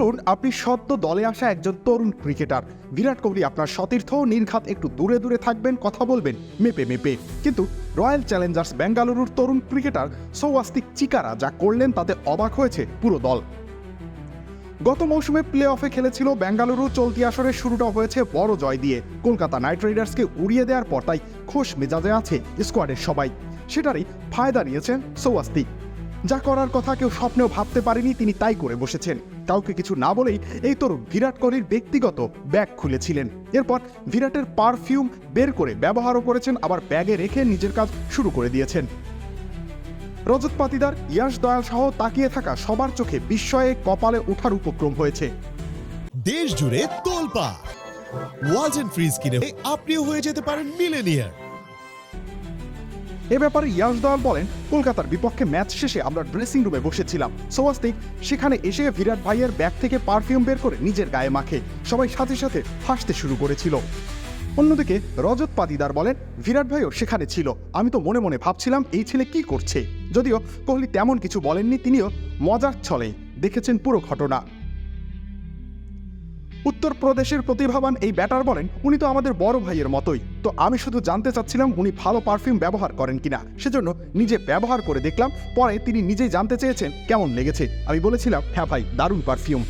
ধরুন, আপনি সদ্য দলে আসা একজন তরুণ ক্রিকেটার। বিরাট কোহলি আপনার সতীর্থ নির্ঘাত একটু দূরে দূরে থাকবেন, কথা বলবেন, মেপে মেপে। কিন্তু রয়্যাল চ্যালেঞ্জার্স বেঙ্গালুরুর তরুণ ক্রিকেটার সৌয়াস্তিক চিকারা যা করলেন তাতে অবাক হয়েছে পুরো দল। গত মৌসুমে প্লে অফে খেলেছিল বেঙ্গালুরু, চলতি আসরের শুরুটা হয়েছে বড় জয় দিয়ে। কলকাতা নাইট রাইডার্সকে উড়িয়ে দেওয়ার পর তাই খোশ মেজাজে আছে স্কোয়াডের সবাই। সেটারই ফায়দা নিয়েছেন সৌয়াস্তিক। যা করার কথা কেউ স্বপ্নেও ভাবতে পারেনি, তিনি তাই করে বসেছেন। কাউকে কিছু না বলেই এই তরুণ বিরাট কোহলির ব্যক্তিগত ব্যাগ খুলেছিলেন। এরপর বিরাটের পারফিউম বের করে ব্যবহারও করেছেন, আবার ব্যাগে রেখে নিজের কাজ শুরু করে দিয়েছেন। রজত পাতিদার, ইয়াশ দয়াল সহ তাকিয়ে থাকা সবার চোখে বিস্ময়ে কপালে ওঠার উপক্রম হয়েছে। দেশ জুড়ে তোলপা ওয়াজ ফ্রিজ কিনে আপনিও হয়ে যেতে পারেন মিলেনিয়ার এ ব্যাপারে ইয়াশ দয়াল বলেন, কলকাতার বিপক্ষে ম্যাচ শেষে আমরা ড্রেসিং রুমে বসেছিলাম। সোয়াস্তিক সেখানে এসে বিরাট ভাইয়ের ব্যাগ থেকে পারফিউম বের করে নিজের গায়ে মাখে। সবাই সাথে সাথে হাসতে শুরু করেছিল। অন্যদিকে রজত পাতিদার বলেন, বিরাট ভাইও সেখানে ছিল। আমি তো মনে মনে ভাবছিলাম, এই ছেলে কি করছে? যদিও কোহলি তেমন কিছু বলেননি, তিনিও মজার ছলে দেখেছেন পুরো ঘটনা। উত্তরপ্রদেশের প্রতিভাবান এই ব্যাটার বলেন, উনি তো আমাদের বড় ভাইয়ের মতোই। তো আমি শুধু জানতে চাচ্ছিলাম উনি ভালো পারফিউম ব্যবহার করেন কিনা। সেজন্য নিজে ব্যবহার করে দেখলাম, পরে তিনি নিজেই জানতে চেয়েছেন কেমন লেগেছে। আমি বলেছিলাম হ্যাঁ ভাই, দারুণ পারফিউম।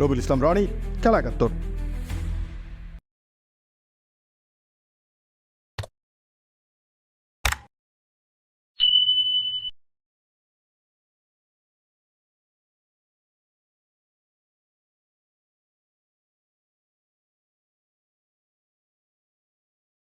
রবিউল ইসলাম, রনি, খেলা একাত্তর।